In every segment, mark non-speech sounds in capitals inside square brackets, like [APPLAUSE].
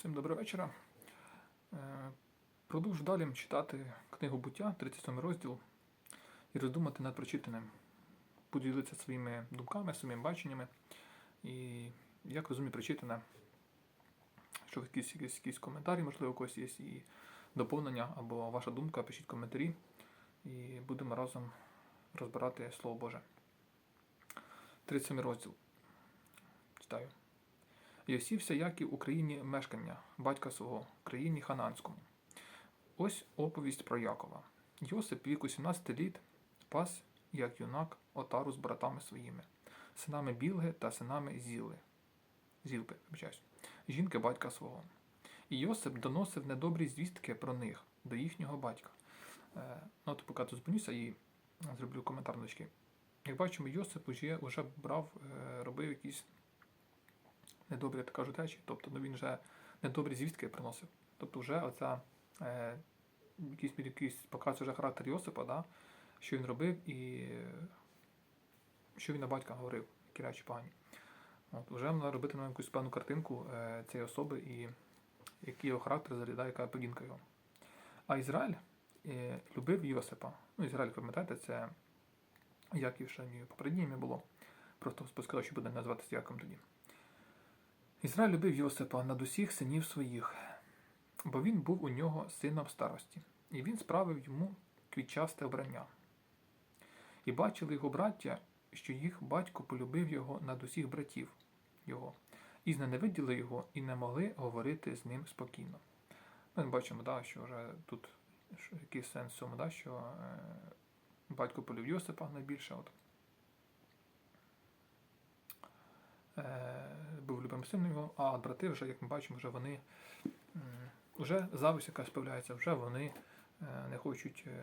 Всім доброго вечора. Е, Продовжу далі читати книгу буття, 37 розділ, і роздумати над прочитаним, поділитися своїми думками, своїми баченнями. І як розумію прочитане, що якісь, якісь, якісь коментарі, можливо, у когось є і доповнення або ваша думка, пишіть коментарі, і будемо разом розбирати Слово Боже. 37 розділ. Читаю. І осівся Яків у країні мешкання, батька свого, в країні Хананському. Ось оповість про Якова. Йосип віку 17 літ пас, як юнак, отару з братами своїми, синами Білги та синами Зіли. Зілпи, вибачаюсь, жінки батька свого. І Йосип доносив недобрі звістки про них до їхнього батька. Е, ну, от поки тут зупинюся і зроблю коментар дочки. Як бачимо, Йосип уже, уже брав, е, робив якісь недобрі, так кажуть, речі. Тобто ну, він вже недобрі звістки приносив. Тобто вже оця е, якийсь, якийсь показує вже характер Йосипа, да? що він робив і що він на батька говорив, які речі погані. От, вже вона робити нам якусь певну картинку е, цієї особи і який його характер зарядає, яка поведінка його. А Ізраїль е, любив Йосипа. Ну, Ізраїль, пам'ятаєте, це Яків ще попереднє ім'я було. Просто сказав, що буде називатися Яком тоді. Ізраїль любив Йосипа над усіх синів своїх, бо він був у нього сином старості, і він справив йому квітчасте обрання. І бачили його браття, що їх батько полюбив його над усіх братів його, і зненавиділи його, і не могли говорити з ним спокійно. Ми бачимо, да, що вже тут що, який сенс в цьому, да, що е, батько полюбив Йосипа найбільше. От. Е, був любим його, а брати вже, як ми бачимо, вже вони вже зависть якась з'являється, вже вони е, не хочуть е,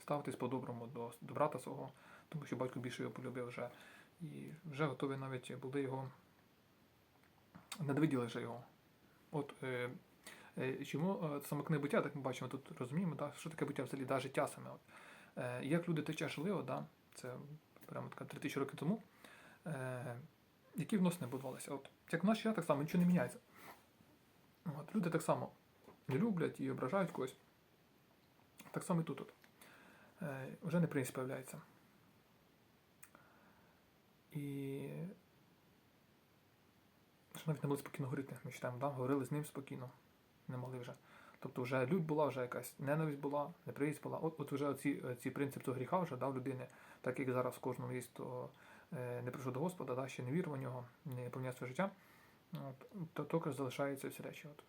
ставитись по-доброму до, до брата свого, тому що батько більше його полюбив вже. І вже готові навіть були його недовиділи вже його. От е, е, чому е, саме книга буття, так ми бачимо, тут розуміємо, да, що таке буття взагалі, да, життя саме. От. Е, як люди тече жили, да, це прямо така 3000 років тому, е, які відносини будувалися. От, як в наш час, так само нічого не міняється. От, люди так само не люблять і ображають когось. Так само і тут. От. Е, вже неприязнь з'являється. І що навіть не могли спокійно говорити, ми читаємо, да? говорили з ним спокійно, не могли вже. Тобто вже лють була, вже якась ненависть була, неприязнь була. От, от вже ці принцип цього гріха вже да, в людини, так як зараз в кожному є, то е, не прийшов до Господа, да, ще не вірив у нього, не поміняв своє життя, от, то тільки залишаються всі речі. От.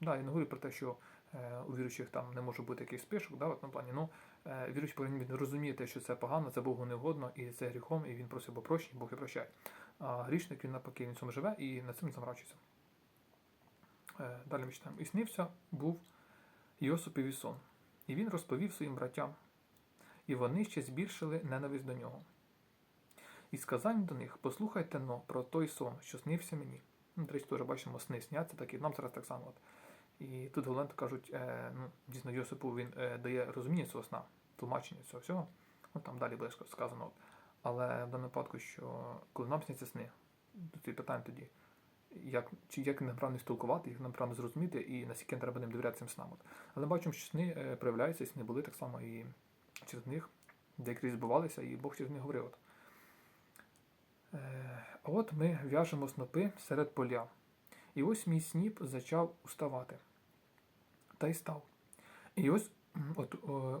Да, я не говорю про те, що е, у віруючих там не може бути якийсь спишок, да, в тому плані. Ну, е, віруючий повинен розуміти, що це погано, це Богу невгодно, і це гріхом, і він просить Бо прощення, Бог і прощає. А грішник він навпаки він цьому живе і над цим замрачується. Е, далі ми читаємо. І снився був Йосипові сон, і він розповів своїм братям, і вони ще збільшили ненависть до нього. І сказав до них: послухайте но про той сон, що снився мені. Ну, до речі, теж бачимо, сни сняться такі, нам зараз так само. От. І тут головне кажуть, е, ну, дійсно, Йосипу він е, дає розуміння цього сна, тлумачення цього всього. Ну, там далі буде сказано. От. Але в даному випадку, що коли нам сняться сни, то питаємо тоді, як, чи як нам правильно спілкувати, як нам правильно зрозуміти, і наскільки треба ним довіряти цим снам. От. Але бачимо, що сни е, проявляються, і сни були так само і через них, деякі збувалися, і Бог через них говорив. От. Е, от ми в'яжемо снопи серед поля. І ось мій сніп зачав уставати. Та й став. І ось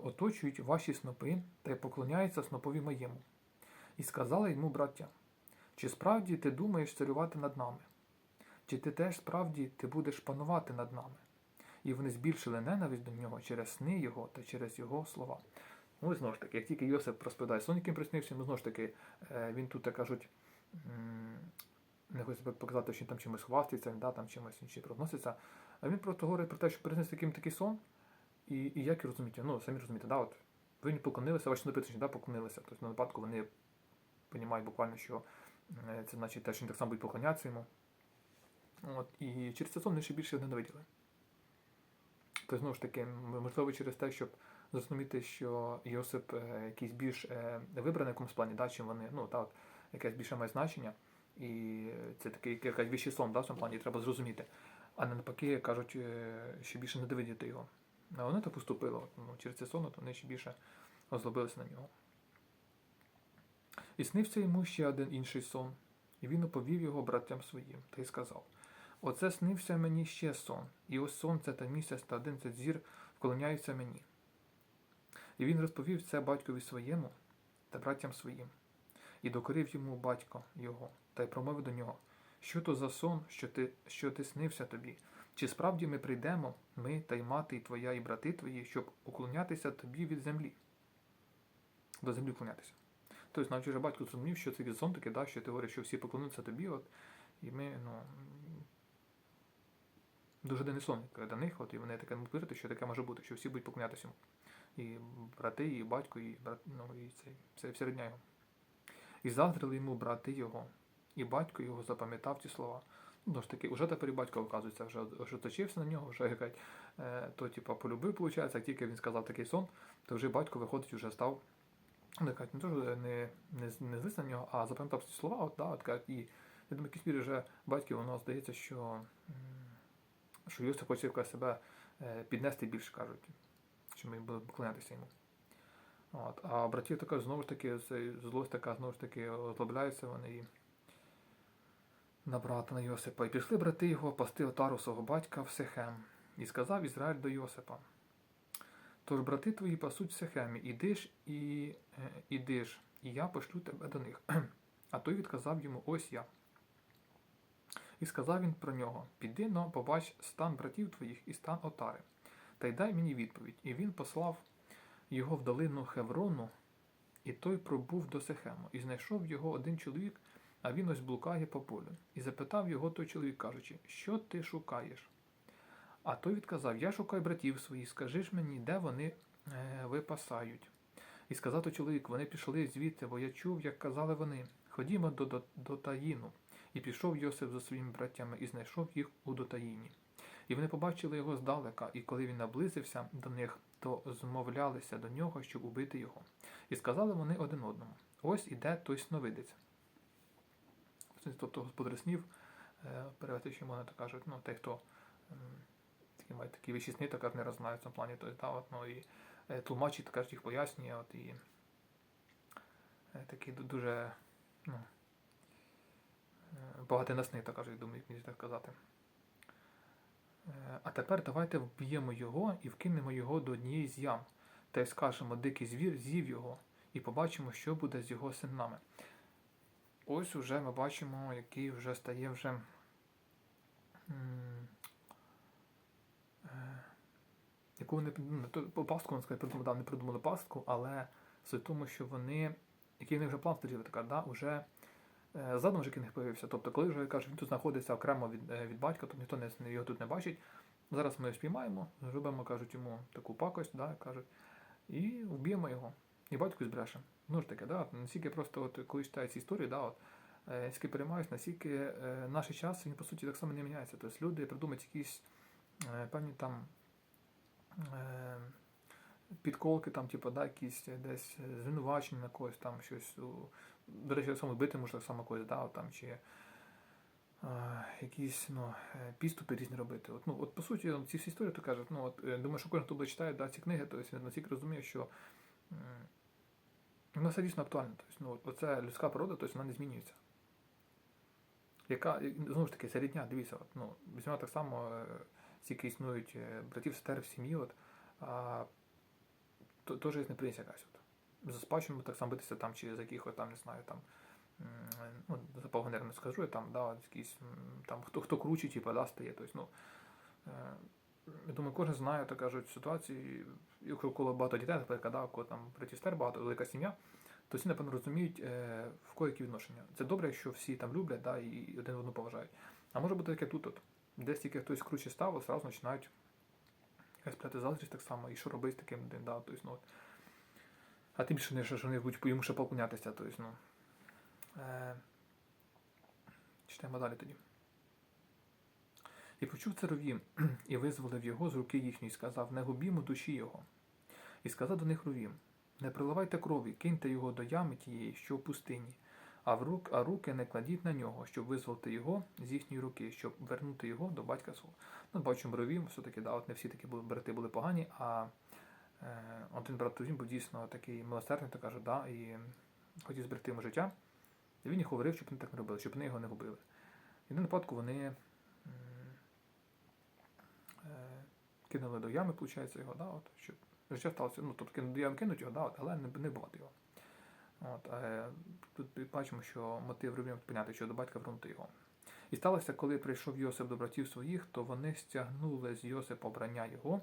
оточують ваші снопи та й поклоняються снопові моєму. І сказали йому браття, чи справді ти думаєш царювати над нами? Чи ти теж справді ти будеш панувати над нами? І вони збільшили ненависть до нього через сни його та через його слова. Ну і знову ж таки, як тільки Йосип розповідає сон, яким приснився, ну знову ж таки, е, він тут, кажуть, не хоче показати, що він там чимось хвастається, да, там чимось іншим проноситься. А він просто говорить про те, що приснився таким такий сон, і, і як і розумієте, ну самі розумієте, да, от, ви не поклонилися, ваші напиточні, да, поклонилися. Тобто на випадку вони розуміють буквально, що це значить те, що він так само буде поклонятися йому. От, і через це сон вони ще більше ненавиділи. Тобто, знову ж таки, можливо, через те, щоб зрозуміти, що Йосип е, якийсь більш е, вибраний в якомусь плані, да, чим вони, ну, та, от, якесь більше має значення, І це такий якийсь вищий сон, да, в цьому плані треба зрозуміти. А не навпаки, кажуть, е, що більше не доведіти його. А вони так поступили. Ну, через цей сон от вони ще більше озлобилися на нього. І снився йому ще один інший сон, і він оповів його братям своїм, та й сказав: Оце снився мені ще сон, і ось сонце та місяць та одинадцять зір вклоняються мені. І він розповів це батькові своєму та братям своїм, і докорив йому батько його, та й промовив до нього, що то за сон, що ти, що ти снився тобі? Чи справді ми прийдемо, ми та й мати, і твоя, і брати твої, щоб уклонятися тобі від землі? До землі уклонятися. Тобто, навіть вже батько зрозумів, що це сон таки, да, що ти говориш, що всі поклонуться тобі, от, і ми, ну, дуже як до них, от, і вони таке можуть вірити, що таке може бути, що всі будуть поклонятися йому. І брати, і батько, і брат, ну, і цей, це вся рідня його. І заздрили йому брати його, і батько його запам'ятав ці слова. Ну, ж таки, вже тепер і батько, оказується, вже ожиточився на нього, вже якась, е, то, типа, полюбив, виходить, як тільки він сказав такий сон, то вже батько виходить, вже став ну, кажуть, не то, не, не, не злиться на нього, а запам'ятав ці слова, от, да, от, і я думаю, в мірі вже батьки, воно здається, що, що Йосип хоче себе е, піднести більше, кажуть, що ми будемо поклонятися йому. От, а братів така знову ж таки, злость така знову ж таки озлобляються вони і на брата на Йосипа. І пішли брати його пасти отару свого батька в Сехем. І сказав Ізраїль до Йосипа. Тож брати твої пасуть в Сехемі, іди ж і е, іди і я пошлю тебе до них. [CLEARS THROAT] А той відказав йому, ось я. І сказав він про нього: Піди но, побач стан братів твоїх і стан отари, та й дай мені відповідь. І він послав його в долину Хеврону, і той пробув до Сехему, і знайшов його один чоловік, а він ось блукає по полю. І запитав його той чоловік, кажучи, що ти шукаєш? А той відказав: Я шукаю братів своїх, скажи ж мені, де вони е, випасають. І сказав той чоловік, вони пішли звідти, бо я чув, як казали вони, ходімо до, до, до Таїну. І пішов Йосип за своїми братями і знайшов їх у Дотаїні. І вони побачили його здалека, і коли він наблизився до них, то змовлялися до нього, щоб убити його. І сказали вони один одному: ось іде той сновидець. Тобто господар снів, е, перевести, що можна кажуть, ну, той, хто такі мають такі вищі сни, так не роззнають в цьому плані, тобто, да, от, ну, і е, тлумачить, так кажуть, їх пояснює, от, і е, такі дуже, ну, е, багато на сни, так кажуть, думаю, мені так сказати. Е, А тепер давайте вб'ємо його і вкинемо його до однієї з ям, та й скажемо, дикий звір з'їв його, і побачимо, що буде з його синами. Ось уже ми бачимо, який вже стає вже. е, Яку вони ну, пастку вони сказали, придумали, не придумали пастку, але суть в тому, що вони, який в них вже план створили, така, да, вже е, задум вже них появився. Тобто, коли вже кажуть, він тут знаходиться окремо від, е, від батька, то ніхто не, його тут не бачить. Зараз ми його спіймаємо, зробимо, кажуть йому таку пакость, да, кажуть, і вб'ємо його. І батько збреше. Ну ж таки, да, от наскільки просто, от, коли читаю ці історії, да, от, е, наскільки переймаюсь, наскільки е, наш час він по суті так само не міняється. Тобто люди придумають якісь е, певні там е, підколки, там, типу, да, якісь десь звинувачення на когось, там щось. у- До речі, само бити може так само когось, да, от, там, чи е, якісь ну, е, підступи різні робити. От, ну, от по суті, ці всі історії то кажуть, ну, от, е, думаю, що кожен, хто буде читає да, ці книги, то він настільки розуміє, що м, воно все дійсно актуально. Тобто, ну, оце людська природа, тобто вона не змінюється. Яка, знову ж таки, це рідня, дивіться, от, ну, візьмемо так само, е, скільки існують е, братів, сестер в сім'ї, от, а, теж є неприязнь якась. От. За так само битися там, за якихось там, не знаю, там, ну, за погонер не скажу, там, да, якісь, там, хто, хто круче, типу, да, стає. Тобто, ну, е, я думаю, кожен знає, так кажуть, ситуації, якщо коло багато дітей, наприклад, да, коли там братів сестер, багато, велика сім'я, то всі, напевно, розуміють, е, в кого які відношення. Це добре, якщо всі там люблять да, і один одного поважають. А може бути таке тут, от, десь тільки хтось круче став, одразу починають якась пляти заздрість так само, і що робити з таким один, да, тобто, ну. А тим більше, що вони будуть йому ще поклонятися, тобто, ну. Е, читаємо далі тоді. І почув царові, і визволив його з руки їхньої, сказав, не губімо душі його. І сказав до них Рувім, не приливайте крові, киньте його до ями тієї, що в пустині, а, в рук, а руки не кладіть на нього, щоб визволити його з їхньої руки, щоб вернути його до батька свого. Ну, бачимо брові, все-таки, да, от не всі такі брати були погані, а е, один брат Тузін був дійсно такий милосердний, то каже, да, і хотів зберегти йому життя. І він їх говорив, щоб вони так не робили, щоб вони його не губили. І на випадку вони е, кинули до ями, виходить, його, да, от, щоб життя сталося, ну, тобто до ями кинуть його, да, от, але не, не бувати його. От, е, тут бачимо, що мотив римлян поняти, що до батька вернути його. І сталося, коли прийшов Йосип до братів своїх, то вони стягнули з Йосипа брання його,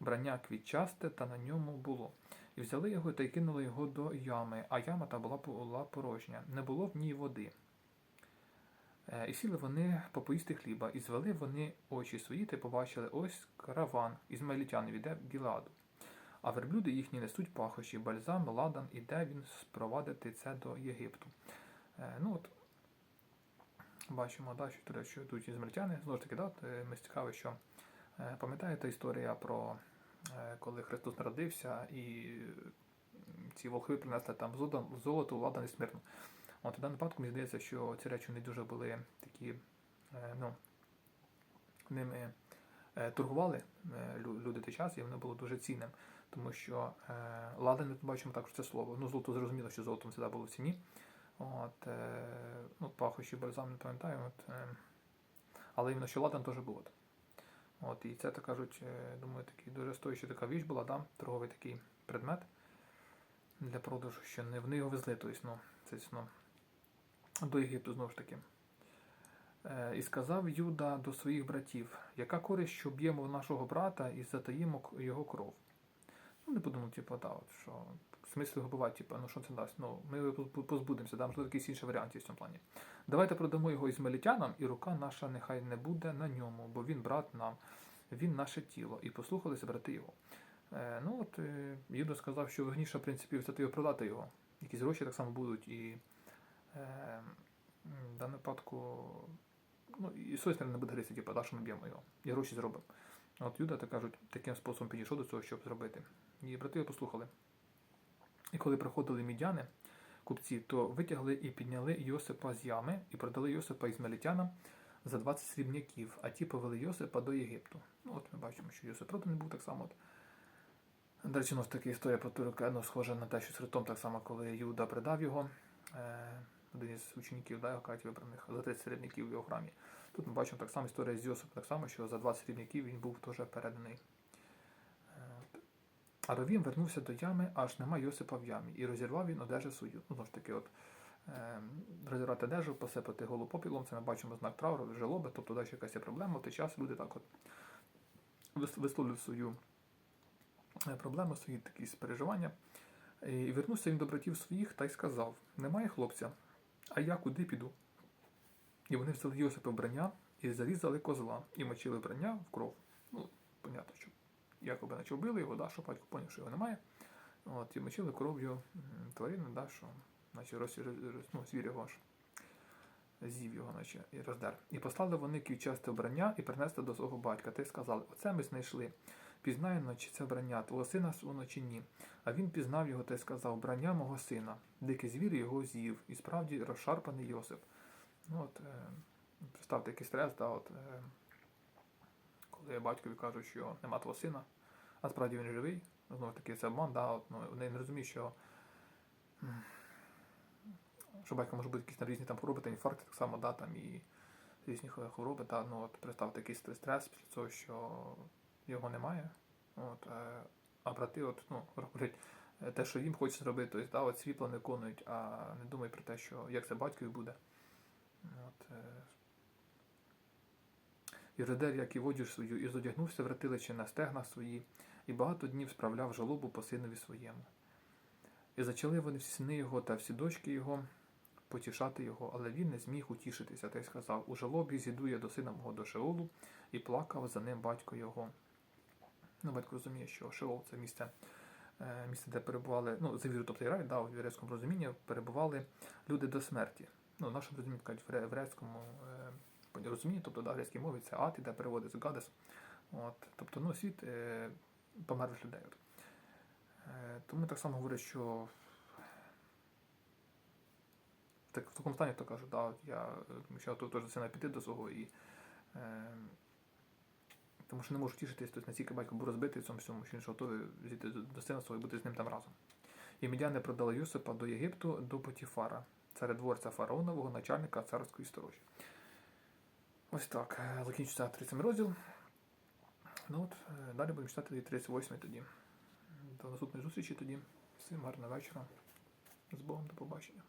брання квітчасте, та на ньому було. І взяли його та й кинули його до ями, а яма та була, була порожня, не було в ній води. Е, І сіли вони попоїсти хліба, і звели вони очі свої, та побачили ось караван ізмаїлітян іде Гіладу. А верблюди їхні несуть пахощі, бальзам, ладан, іде він спровадити це до Єгипту. Е, ну от, бачимо, да, що, туди, що йдуть ізмельтяни. Знову ж таки, да, е, ми цікаво, що е, пам'ятаєте історія про коли Христос народився і ці волхви принесли там золото, ладан і смирну. От в даному випадку мені здається, що ці речі не дуже були такі, ну, ними торгували люди той час, і воно було дуже цінним. Тому що е, ладан, тут бачимо також це слово. Ну, золото зрозуміло, що золото завжди було в ціні. От, е, ну, пахощі бальзам не пам'ятаю. От, е, але іменно що ладан теж був. От. І це, так кажуть, е, думаю, такий дуже стоюча така віч була, да? торговий такий предмет для продажу, що не вони його везли, тобто, ну, це ну, до Єгипту знову ж таки. Е, І сказав Юда до своїх братів, яка користь, що б'ємо нашого брата і затаїмо його кров. Ну, не подумав, типу, да, от, що смислі його бувати, типу, ну що це дасть? Ну, ми позбудемося, да, можливо, якийсь інший варіант є в цьому плані. Давайте продамо його ізмелітянам, і рука наша нехай не буде на ньому, бо він брат нам, він наше тіло. І послухалися брати його. Е, ну от е, Юда сказав, що вигніше, в принципі, його продати його. Якісь гроші так само будуть, і е, в даному випадку ну, і совість не буде гризти, типу, да, що ми б'ємо його, і гроші зробимо. От Юда, так кажуть, таким способом підійшов до цього, щоб зробити. І брати послухали. І коли приходили мідяни, купці, то витягли і підняли Йосипа з ями і продали Йосипа ізмелітянам за 20 срібняків, а ті повели Йосипа до Єгипту. Ну, от ми бачимо, що Йосип проданий був так само. От. До речі, у нас така історія про Туркену схожа на те, що з Христом, так само, коли Юда придав його, е, один із учнів да, його кажуть, вибраних за 30 середняків в його храмі. Тут ми бачимо так само історія з Йосипом, так само, що за 20 рівників він був теж переданий. Е, А Ровім вернувся до ями, аж нема Йосипа в ямі, і розірвав він одежу свою. Ну, знову ж таки, от, е, розірвати одежу, посипати голову попілом, це ми бачимо знак трауру, жалоби, тобто далі якась є проблема, в той час люди так от висловлюють свою е, проблему, свої такі переживання. І вернувся він до братів своїх та й сказав: Немає хлопця, а я куди піду? І вони взяли Йосипа вбрання і зарізали козла, і мочили вбрання в кров. Ну, понятно, що якоби наче вбили його, да, що батько поняв, що його немає. От, і мочили кров'ю тварини, да, що наче роз, роз, ну, звір його аж з'їв його, наче, і роздер. І послали вони квітчасте вбрання і принесли до свого батька. Та й сказали: Оце ми знайшли. Пізнаємо, чи це вбрання твого сина воно чи ні. А він пізнав його та й сказав: Вбрання мого сина. Дикий звір його з'їв, і справді розшарпаний Йосип. Ну, от, представте, який стрес, да, от, е, коли батькові кажуть, що нема твого сина, а справді він живий. Знову таки, це обман, да, от, ну, вони не розуміють, що, що батько може бути якісь там різні там хвороби, та інфаркти, так само, да, там, і різні хвороби. Та, ну, от, представте якийсь стрес після цього, що його немає. От, е, а брати, от, ну, [LAUGHS] роблять те, що їм хочеться зробити, тобто, да, от світло не виконують, а не думають про те, що як це батькові буде. От, е, і як і водіж свою, і зодягнувся в ретиличі на стегна свої, і багато днів справляв жалобу по синові своєму. І зачали вони всі сини його та всі дочки його потішати його, але він не зміг утішитися та й сказав: У жалобі зійду я до сина мого до Шеолу, і плакав за ним батько його. Ну, батько розуміє, що Шеол це місце, е, місце, де перебували, ну, завіру, тобто і рай, да, в єврейському розумінні перебували люди до смерті. Ну, в нашому розумінні кажуть, в єврейському е, розумінні, тобто да, грецькій мові це ад, іде переводиться гадес. От, тобто, ну, світ е, померлих людей. От. Е, тому так само говорять, що так, в такому стані, то каже, да, я ще теж за піти до свого і. Е, тому що не можу тішитись, тобто настільки батько був розбитий в цьому всьому, що він готовий зійти до, сина свого і бути з ним там разом. І медяни продали Юсипа до Єгипту до Потіфара, царедворця фараонового, начальника царської сторожі. Ось так, Закінчиться закінчується 37 розділ. Ну от, е, далі будемо читати 38 тоді. До наступної зустрічі тоді. Всім гарного вечора. З Богом, до побачення.